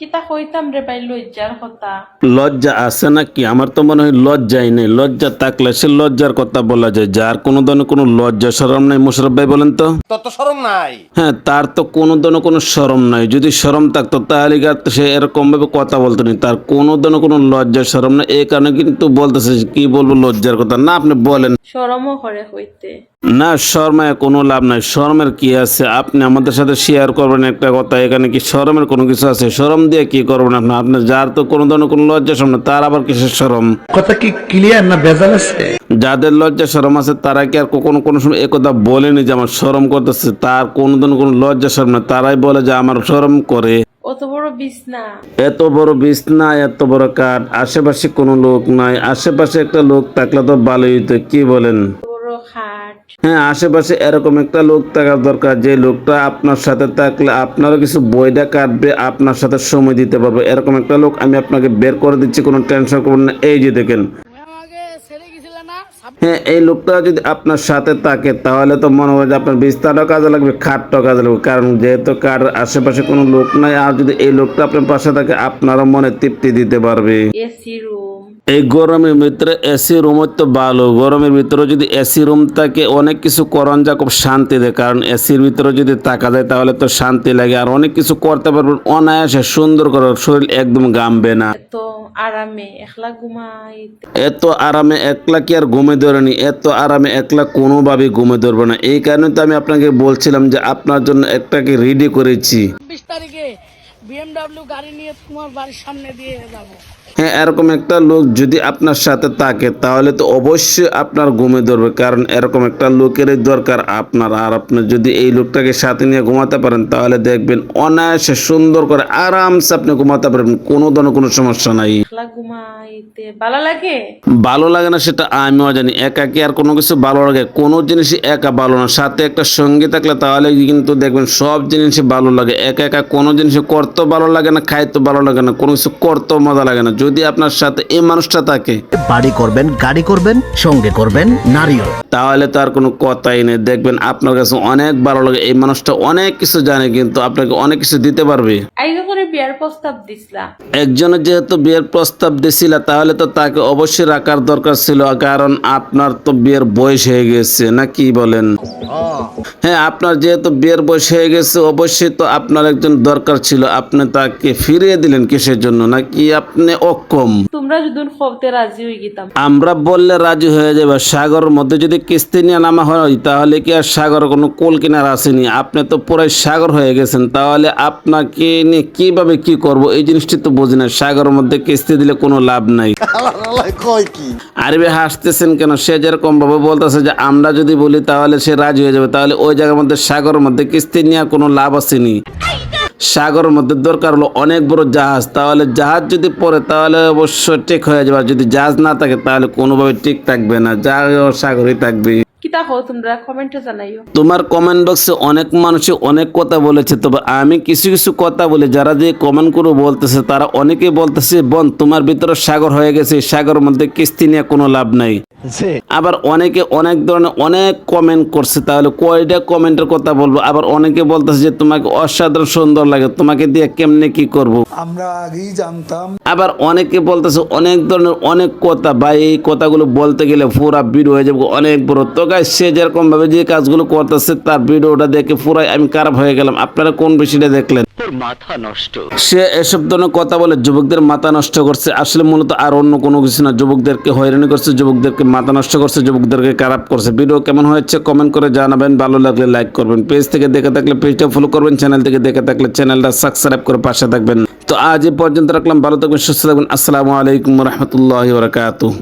কিতা কইতাম রে ভাই লজ্জার কথা? লজ্জা আছে নাকি? আমার তো মনে হয় লজ্জাই নেই। লজ্জা থাকলে সে লজ্জার কথা বলা যায়। যার কোনো ধরনের কোনো লজ্জা সরম নাই মুশরফ ভাই বলেন তো? তোর তো সরম নাই। হ্যাঁ তার তো কোনো ধরনের কোনো সরম নাই। যদি সরম থাকতো তাহলে আর সে এরকম ভাবে কথা বলতো না? তার কোনো ধরনের কোনো লজ্জা সরম নাই। এই কারণে কিন্তু বলতেছে যে কি বলব লজ্জার কথা? না আপনি বলেন। সরমও করে হইতে। না শর্মায় কোনো লাভ নাই। শর্মের কি আছে? আপনি আমাদের সাথে শেয়ার করবেন একটা কথা। এখানে কি শরমের কোনো কিছু আছে? শরম দিয়ে কি করবেন আপনি? আপনি যার তো কোনো ধরনের কোনো লজ্জা শরম নাই, তার আবার কিসের শরম? কথা কি ক্লিয়ার না ভেজাল আছে? যাদের লজ্জা শরম আছে তারা কি আর কখনো কোনো সময় একথা বলেনি যে আমার শরম করতেছে? তার কোনো ধরনের কোনো লজ্জা শরম নাই তারাই বলে যে আমার শরম করে। অত বড় বিছনা। এত বড় বিছনা এত বড় কাঠ আশেপাশে কোনো লোক নাই। আশেপাশে একটা লোক থাকলে তো ভালোই হতো কি বলেন? হ্যাঁ আশেপাশে এরকম একটা লোক থাকা দরকার। যে লোকটা আপনার সাথে থাকলে আপনারও কিছু বইটা কাটবে, আপনার সাথে সময় দিতে পারবে। এরকম একটা লোক আমি আপনাকে বের করে দিচ্ছি, কোনো টেনশন করবেন না। এই যে দেখেন। হ্যাঁ এই লোকটা যদি আপনার সাথে থাকে, তাহলে তো মনে হয় যে আপনার বিস্তারও কাজে লাগবে, খাটটাও কাজে লাগবে। কারণ যেহেতু কার আশেপাশে কোনো লোক নাই, আর যদি এই লোকটা আপনার পাশে থাকে, আপনারও মনে তৃপ্তি দিতে পারবে। এই গরমের ভিতরে এসি রুম তো ভালো। গরমের ভিতরে যদি এসি রুম থাকে অনেক কিছু করন যা খুব শান্তি দেয়। কারণ এসির ভিতরে যদি থাকা যায় তাহলে তো শান্তি লাগে। আর অনেক কিছু করতে পারবেন অনায়াসে সুন্দর করে। শরীর একদম গামবে না। এত আরামে একলা ঘুমাইতে এত আরামে একলা কি আর ঘুমে ধরেনি এত আরামে একলা কোনোভাবে ঘুমে ধরবে না। এই কারণে তো আমি আপনাকে বলছিলাম যে আপনার জন্য একটাকে রেডি করেছি। বিশ তারিখে বিএমডাব্লিউ গাড়ি নিয়ে তোমার বাড়ির সামনে দিয়ে যাব। হ্যাঁ এরকম একটা লোক যদি আপনার সাথে থাকে, তাহলে তো অবশ্যই আপনার ঘুমে ধরবে। কারণ এরকম একটা লোকেরই দরকার আপনার। আর আপনি যদি এই লোকটাকে সাথে নিয়ে ঘুমাতে পারেন, তাহলে দেখবেন অনায়াসে সুন্দর করে আরামসে আপনি ঘুমাতে পারবেন। কোনো ধরনের কোনো সমস্যা নাই। একলা ঘুমাইতে ভালো লাগে? ভালো লাগে না সেটা আমিও জানি। একা কি আর কোনো কিছু ভালো লাগে? কোনো জিনিসই একা ভালো না। সাথে একটা সঙ্গী থাকলে তাহলে কিন্তু দেখবেন সব জিনিসই ভালো লাগে। একা একা কোনো জিনিস করতেও ভালো লাগে না খাইতেও ভালো লাগে না কোনো কিছু করতেও মজা লাগে না। যদি আপনার সাথে এই মানুষটা থাকে। বাড়ি করবেন গাড়ি করবেন সঙ্গে করবেন নারীও। তাহলে তো আর কোনো কথাই নেই। দেখবেন আপনার কাছে অনেক ভালো লাগে। এই মানুষটা অনেক কিছু জানে কিন্তু আপনাকে অনেক কিছু দিতে পারবে। আইগা করে প্রস্তাব দিছিলা। একজনের যেহেতু বিয়ের প্রস্তাব দিছিল, তাহলে তো তাকে অবশ্যই রাখার দরকার ছিল, কারণ আপনার তো বিয়ের বয়স হয়ে গেছে, না কি বলেন? হ্যাঁ আপনার যেহেতু বিয়ের বয়স হয়ে গেছে অবশ্যই তো আপনার একজন দরকার ছিল। আপনি তাকে ফিরিয়ে দিলেন কিসের জন্য? নাকি আপনি অক্ষম? তোমরা যদি খবতে রাজি হয়ে গেতাম। আমরা বললে রাজি হয়ে যাবে। সাগরের মধ্যে যদি কিস্তি নিয়ে নামা হয় তাহলে কি আর সাগর কোনো কোল কিনার আসেনি? আপনি তো পুরাই সাগর হয়ে গেছেন। তাহলে আপনাকে নিয়ে কীভাবে কি করব? এই জিনিসটি তো বুঝি না। সাগরের মধ্যে কিস্তি দিলে কোনো লাভ নাই। আরে হাসতেছেন কেন? সে যেরকম ভাবে বলতেছে যে আমরা যদি বলি তাহলে সে রাজি হয়ে যাবে। তাহলে ওই জায়গার মধ্যে সাগরের মধ্যে কিস্তি নিয়ে কোনো লাভ আসেনি। সাগরের মধ্যে দরকার হলো অনেক বড় জাহাজ। তাহলে জাহাজ যদি পড়ে তাহলে অবশ্যই ঠিক হয়ে যাবে। যদি জাহাজ না থাকে তাহলে কোনোভাবে ঠিক থাকবে না। জাহাজ সাগরই থাকবে। তোমরা? কমেন্টে জানাইও। তোমার কমেন্ট বক্সে অনেক মানুষই অনেক কথা বলেছে। তবে আমি কিছু কিছু কথা বলি। যারা যে কমেন্ট করে বলতেছে তারা অনেকে বলতেছে বোন তোমার ভিতরে সাগর হয়ে গেছে। সাগরের মধ্যে কিস্তি নিয়ে কোনো লাভ নাই। আবার অনেকে অনেক ধরনের অনেক কমেন্ট করছে তাহলে কয়টা কমেন্টের কথা বলব? আবার অনেকে বলতেছে যে তোমাকে অসাধারণ সুন্দর লাগে তোমাকে দিয়ে কেমনে কি করব। আমরা আগেই জানতাম। আবার অনেকে বলতেছে অনেক ধরনের অনেক কথা বা এই কথাগুলো বলতে গেলে পুরা ভিডিও হয়ে যাবে অনেক বড়। তো গাই সে যেরকম ভাবে যে কাজগুলো করতেছে তার ভিডিওটা দেখে পুরাই আমি খারাপ হয়ে গেলাম। আপনারা কোন বিষয়টা দেখলেন? সে এসব ধরনের কথা বলে যুবকদের মাথা নষ্ট করছে। আসলে মূলত আর অন্য কোনো কিছু না। যুবকদেরকে হয়রানি করছে, যুবকদেরকে মাথা নষ্ট করছে, যুবকদেরকে খারাপ করছে। ভিডিও কেমন হয়েছে কমেন্ট করে জানাবেন। ভালো লাগলে লাইক করবেন। পেজ থেকে দেখে থাকলে পেজটা ফলো করবেন। চ্যানেল থেকে দেখে থাকলে চ্যানেলটা সাবস্ক্রাইব করে পাশে থাকবেন। তো আজ এই পর্যন্ত রাখলাম। ভালো থাকবেন, সুস্থ থাকবেন। আসসালামু আলাইকুম রহমতুল্লাহ বরকাতুহ।